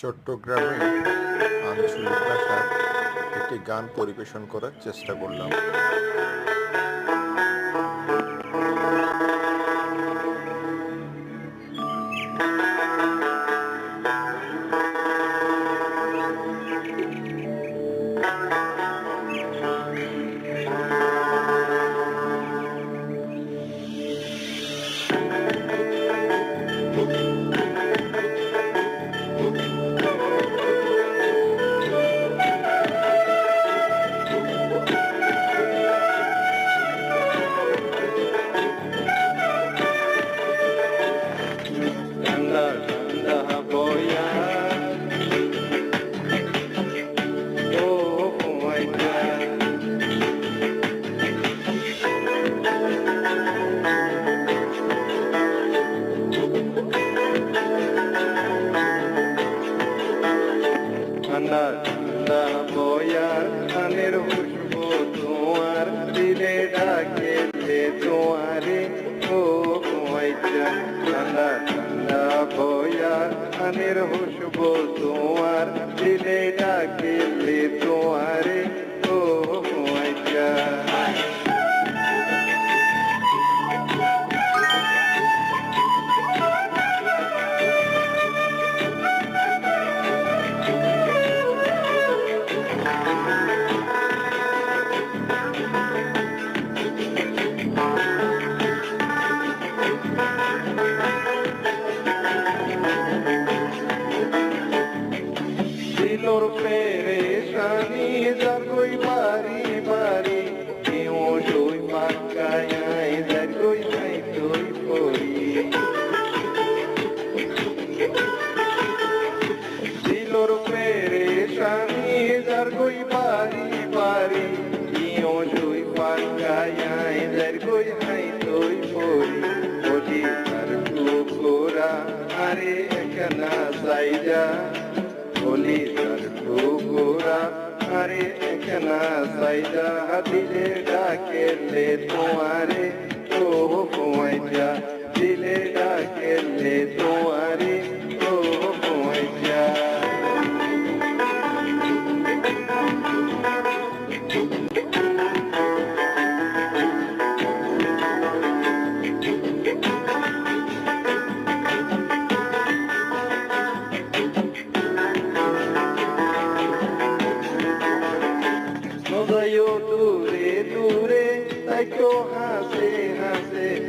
চট্টগ্রামে আঞ্চলিক ভাষার একটি গান পরিবেশন করার চেষ্টা করলাম। ঠান্ডা ঠান্ডা বয়া কানের খুশবু তোমার দিলে ডাকে তোমারে। ও মাইটা ঠান্ডা ঠান্ডা বয়া খুশবু তোমার দিলোর পেরেশানি যার কই বাড়ি বাড়ি, কেউ সই পাকায় যার কই নাই তুই পড়ি দিলোর পেরেশানি যার কই বাড়ি বাড়ি সাইজা বলি তার কুকুরা আরে একনা সাইজা দিলে ডাকে তোমারে ও কুমাইজা দিলে যাইও দূরে দূরে তাইকো কেউ হাসে হাসে